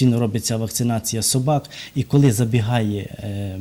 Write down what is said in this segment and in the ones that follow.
постійно робиться вакцинація собак, і коли забігає, е, е,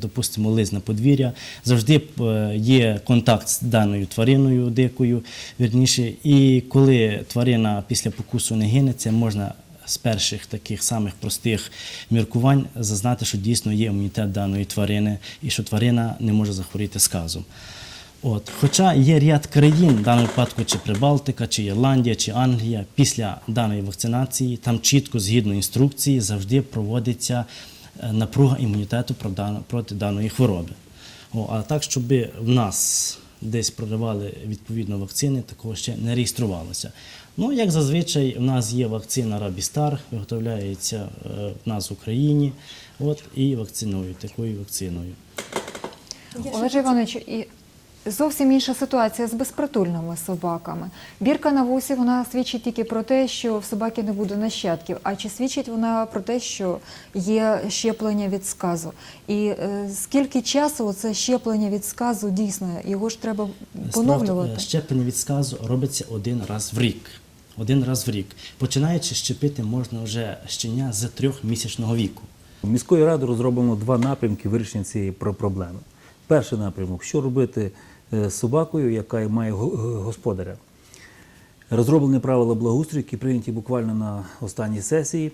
допустимо, лиз на подвір'я, завжди е, є контакт з даною твариною дикою, вірніше, і коли тварина після покусу не гине, це можна з перших таких самих простих міркувань зазнати, що дійсно є імунітет даної тварини і що тварина не може захворіти сказом. От. Хоча є ряд країн, в даному випадку чи Прибалтика, чи Ірландія, чи Англія, після даної вакцинації там чітко, згідно інструкції, завжди проводиться е, напруга імунітету проти даної хвороби. О, а так, щоб в нас десь проривали відповідно вакцини, такого ще не реєструвалося. Ну, як зазвичай, в нас є вакцина Рабістар, виготовляється е, в нас в Україні, от, і вакцинують такою вакциною. Олеже Іванович, і зовсім інша ситуація з безпритульними собаками. Бірка на вусі вона свідчить тільки про те, що в собаки не буде нащадків. А чи свідчить вона про те, що є щеплення від сказу? І е, скільки часу це щеплення від сказу дійсно? Його ж треба поновлювати? е, Щеплення від сказу робиться один раз в рік. Один раз в рік. Починаючи щепити можна вже щеня з трьохмісячного віку. Міською радою розроблено два напрямки вирішення цієї про- проблеми. Перший напрямок що робити собакою, яка має го- господаря. Розроблені правила благоустрою, які прийняті буквально на останній сесії.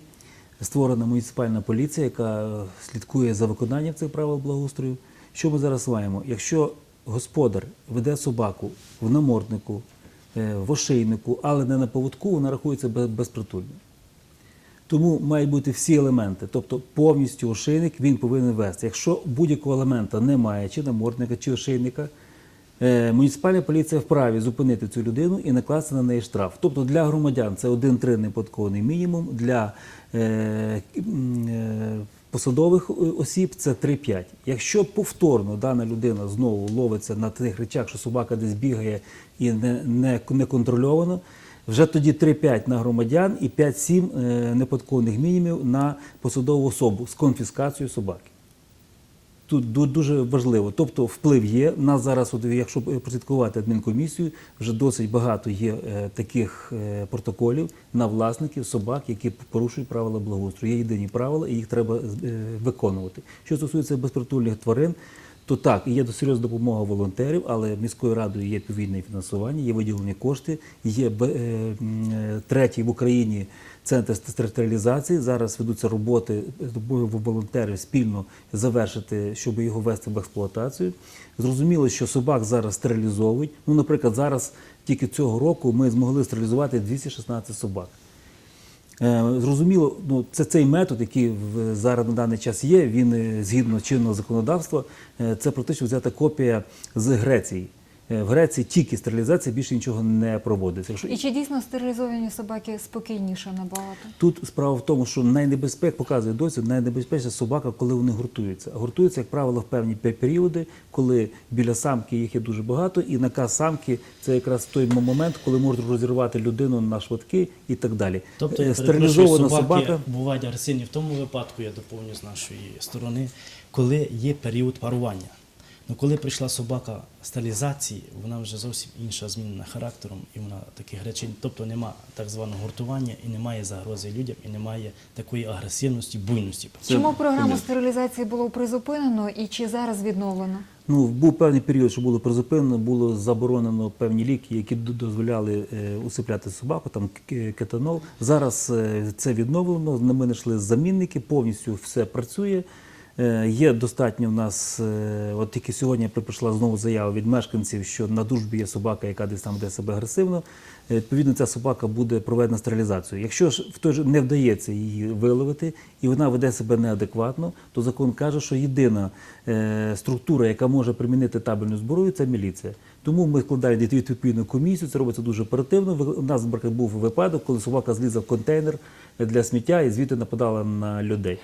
Створена муніципальна поліція, яка е, слідкує за виконанням цих правил благоустрою. Що ми зараз маємо? Якщо господар веде собаку в наморднику, е, в ошейнику, але не на поводку, вона рахується без- безпритульною. Тому мають бути всі елементи, тобто повністю ошейник він повинен вести. Якщо будь-якого елемента немає, чи намордника, чи ошейника, е, муніципальна поліція вправі зупинити цю людину і накласти на неї штраф. Тобто для громадян це 1-3 неподатковий мінімум, для е, е, посадових е, осіб це 3-5. Якщо повторно дана людина знову ловиться на тих речах, що собака десь бігає і не, не, не контрольовано, вже тоді 3-5 на громадян і 5-7 е, неподаткових мінімумів на посадову особу з конфіскацією собаки. Тут ду- дуже важливо. Тобто вплив є. У нас зараз, от, якщо прослідкувати адмінкомісію, вже досить багато є е, таких е, протоколів на власників собак, які порушують правила благоустрою. Є єдині правила, і їх треба е, виконувати. Що стосується безпритульних тварин, то так, є серйозна допомога волонтерів, але міською радою є відповідне фінансування, є виділені кошти, є е, е, третій в Україні центр стерилізації. Зараз ведуться роботи з допомогою волонтерів спільно завершити, щоб його ввести в експлуатацію. Зрозуміло, що собак зараз стерилізовують. Ну, наприклад, зараз тільки цього року ми змогли стерилізувати 216 собак. Е, Зрозуміло, ну це цей метод, який зараз на даний час є. Він е, згідно чинного законодавства, е, це практично взята копія з Греції. Е, В Греції тільки стерилізація, більше нічого не проводиться. Якщо І чи дійсно стерилізовані собаки спокійніше набагато? Тут справа в тому, що найнебезпек показує досвід, найнебезпечніша собака, коли вони гуртуються. Гуртуються, як правило, в певні періоди, коли біля самки їх є дуже багато, і наказ самки це якраз той момент, коли можуть розірвати людину на швидки і так далі. Тобто, Е, я перепрошую, стерилізована собака. бувають агресивні в тому випадку, я доповню з нашої сторони, коли є період парування. Ну, коли прийшла собака стерилізації, вона вже зовсім інша змінена характером, і вона таких речей, тобто нема так званого гуртування, і немає загрози людям, і немає такої агресивності, буйності. Чому програму стерилізації було призупинено і чи зараз відновлено? Ну, був певний період, що було призупинено, було заборонено певні ліки, які дозволяли е, усипляти собаку, там кетанол. Зараз е, це відновлено. Ми знайшли замінники, повністю все працює. Е, Є достатньо в нас, е, от тільки сьогодні при- прийшла знову заява від мешканців, що на дружбі є собака, яка десь там веде себе агресивно. Е, Відповідно, ця собака буде проведена стерилізацію. Якщо ж в той же не вдається її виловити і вона веде себе неадекватно, то закон каже, що єдина е, структура, яка може примінити табельну зброю, це міліція. Тому ми складаємо відповідну комісію. Це робиться дуже оперативно. У нас наприклад, був випадок, коли собака злізла в контейнер для сміття і звідти нападала на людей.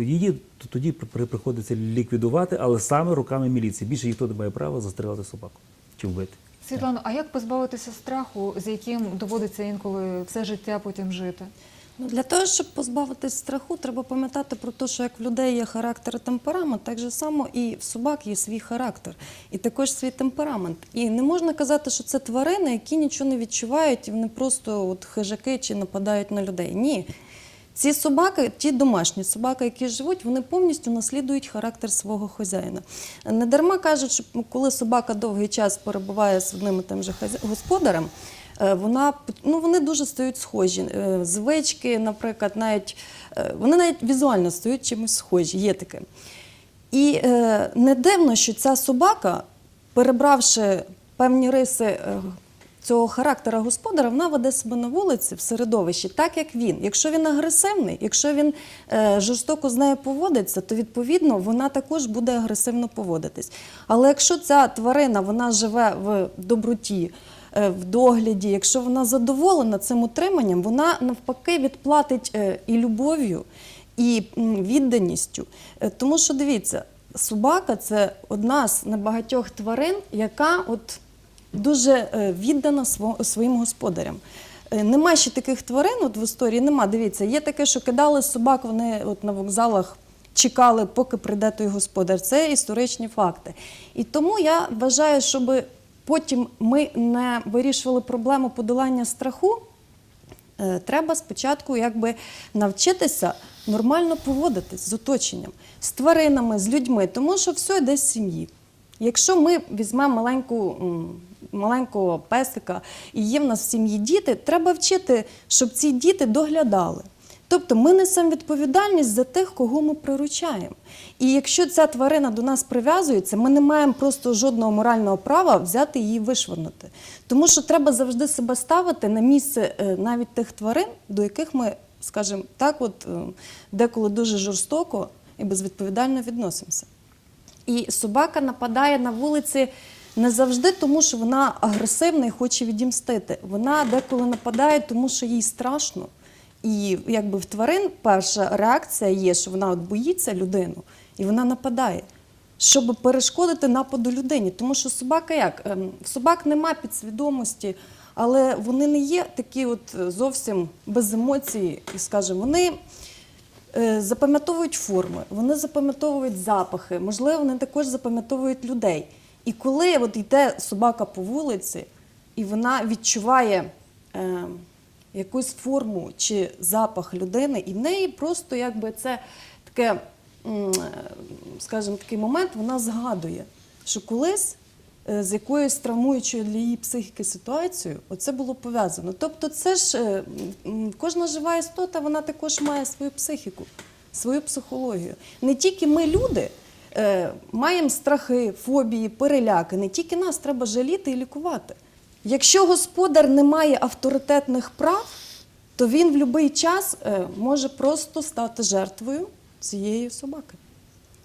Її тоді при- при- приходиться ліквідувати, але саме руками міліції. Більше ніхто не має права застрелити собаку чи вбити. Світлано, а як позбавитися страху, з яким доводиться інколи все життя потім жити? Ну, для того, щоб позбавитись страху, треба пам'ятати про те, що як в людей є характер і темперамент, так же само і в собак є свій характер, і також свій темперамент. І не можна казати, що це тварини, які нічого не відчувають, і вони просто от хижаки чи нападають на людей. Ні. Ці собаки, ті домашні собаки, які живуть, вони повністю наслідують характер свого хазяїна. Не дарма кажуть, що коли собака довгий час перебуває з одним і тим же господарем, е, вона ну вони дуже стають схожі. Е, Звички, наприклад, навіть е, вони навіть візуально стають чимось схожі. Є таке. І не дивно, що ця собака, перебравши певні риси цього характера господаря, вона веде себе на вулиці в середовищі, так як він. Якщо він агресивний, якщо він е, жорстоко з нею поводиться, то відповідно вона також буде агресивно поводитись. Але якщо ця тварина вона живе в доброті, е, в догляді, якщо вона задоволена цим утриманням, вона навпаки відплатить е, і любов'ю, і відданістю. Тому що дивіться, собака це одна з небагатьох тварин, яка от дуже е, віддана своїм господарям. Е, Нема ще таких тварин от в історії, нема. Дивіться, є таке, що кидали собак, вони от на вокзалах чекали, поки прийде той господар. Це історичні факти. І тому я вважаю, щоб потім ми не вирішували проблему подолання страху, Е, треба спочатку якби навчитися нормально поводитись з оточенням, з тваринами, з людьми, тому що все йде з сім'ї. Якщо ми візьмемо маленьку, маленького песика і є в нас в сім'ї діти, треба вчити, щоб ці діти доглядали. Тобто ми несемо відповідальність за тих, кого ми приручаємо. І якщо ця тварина до нас прив'язується, ми не маємо просто жодного морального права взяти її вишвернути. Тому що треба завжди себе ставити на місце е, навіть тих тварин, до яких ми, скажімо так, от е, деколи дуже жорстоко і безвідповідально відносимося. І собака нападає на вулиці не завжди тому, що вона агресивна і хоче відімстити. Вона деколи нападає, тому що їй страшно. І якби в тварин перша реакція є, що вона от боїться людину і вона нападає, щоб перешкодити нападу людині. Тому що собака як? Ем, собак нема підсвідомості, але вони не є такі от е, зовсім без емоцій, і скажімо, вони е, запам'ятовують форми, вони запам'ятовують запахи, можливо, вони також запам'ятовують людей. І коли от йде собака по вулиці, і вона відчуває е, якусь форму чи запах людини, і в неї просто якби це таке, е, скажімо, такий момент, вона згадує, що колись е, з якоюсь травмуючою для її психіки ситуацією оце було пов'язано. Тобто, це ж е, кожна жива істота, вона також має свою психіку, свою психологію. Не тільки ми, люди, маємо страхи, фобії, переляки, не тільки нас треба жаліти і лікувати. Якщо господар не має авторитетних прав, то він в будь-який час е, може просто стати жертвою цієї собаки.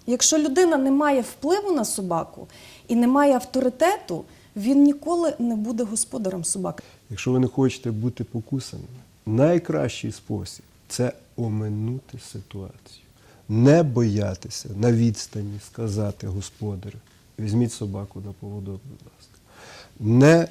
Якщо людина не має впливу на собаку і не має авторитету, він ніколи не буде господарем собаки. Якщо ви не хочете бути покусаними, найкращий спосіб це оминути ситуацію. Не боятися на відстані сказати господарю, візьміть собаку на поводок, будь ласка. Не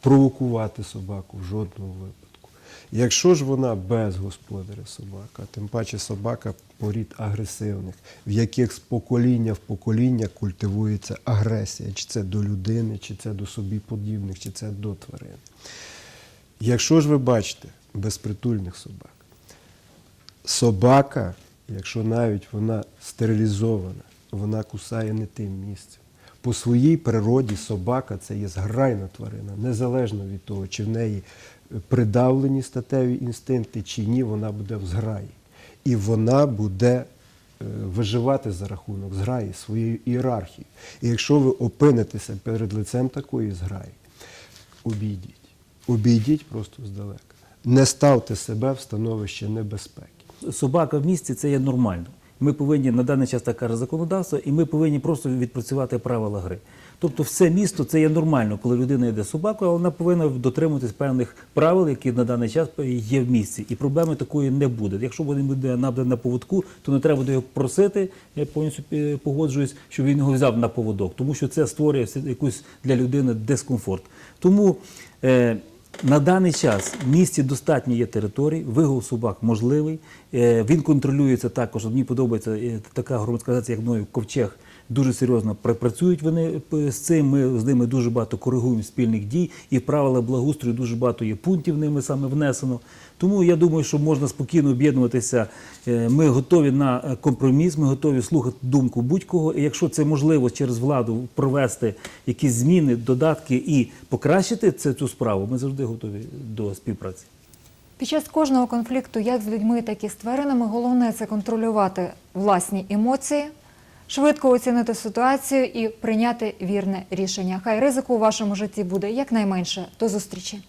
провокувати собаку в жодному випадку. Якщо ж вона без господаря собака, тим паче собака порід агресивних, в яких з покоління в покоління культивується агресія, чи це до людини, чи це до собі подібних, чи це до тварин. Якщо ж ви бачите безпритульних собак, собака, якщо навіть вона стерилізована, вона кусає не тим місцем. По своїй природі собака це є зграйна тварина, незалежно від того, чи в неї придавлені статеві інстинкти, чи ні, вона буде в зграї. І вона буде е, виживати за рахунок зграї, своєї ієрархії. І якщо ви опинитеся перед лицем такої зграї, обійдіть. Обійдіть просто здалека. Не ставте себе в становище небезпеки. Собака в місті це є нормально. Ми повинні на даний час так каже законодавство, і ми повинні просто відпрацювати правила гри. Тобто, все місто це є нормально, коли людина йде з собакою, але вона повинна дотримуватись певних правил, які на даний час є в місті. І проблеми такої не буде. Якщо буде буде набрати на поводку, то не треба буде його просити. Я повністю е, погоджуюсь, щоб він його взяв на поводок, тому що це створює якусь для людини дискомфорт. Тому е, на даний час в місті достатньо є територій, вигул собак можливий. Е, Він контролюється також. Мені подобається е, така громадська як мною ковчег. Дуже серйозно пра- працюють вони з цим. Ми з ними дуже багато коригуємо спільних дій, і правила благоустрою дуже багато є пунктів ними саме внесено. Тому я думаю, що можна спокійно об'єднуватися. Е, Ми готові на е, компроміс, ми готові слухати думку будь-кого. І якщо це можливо через владу провести якісь зміни, додатки і покращити це, цю справу, ми завжди готові до співпраці. Під час кожного конфлікту, як з людьми, так і з тваринами, головне це контролювати власні емоції, швидко оцінити ситуацію і прийняти вірне рішення. Хай ризику у вашому житті буде якнайменше. До зустрічі.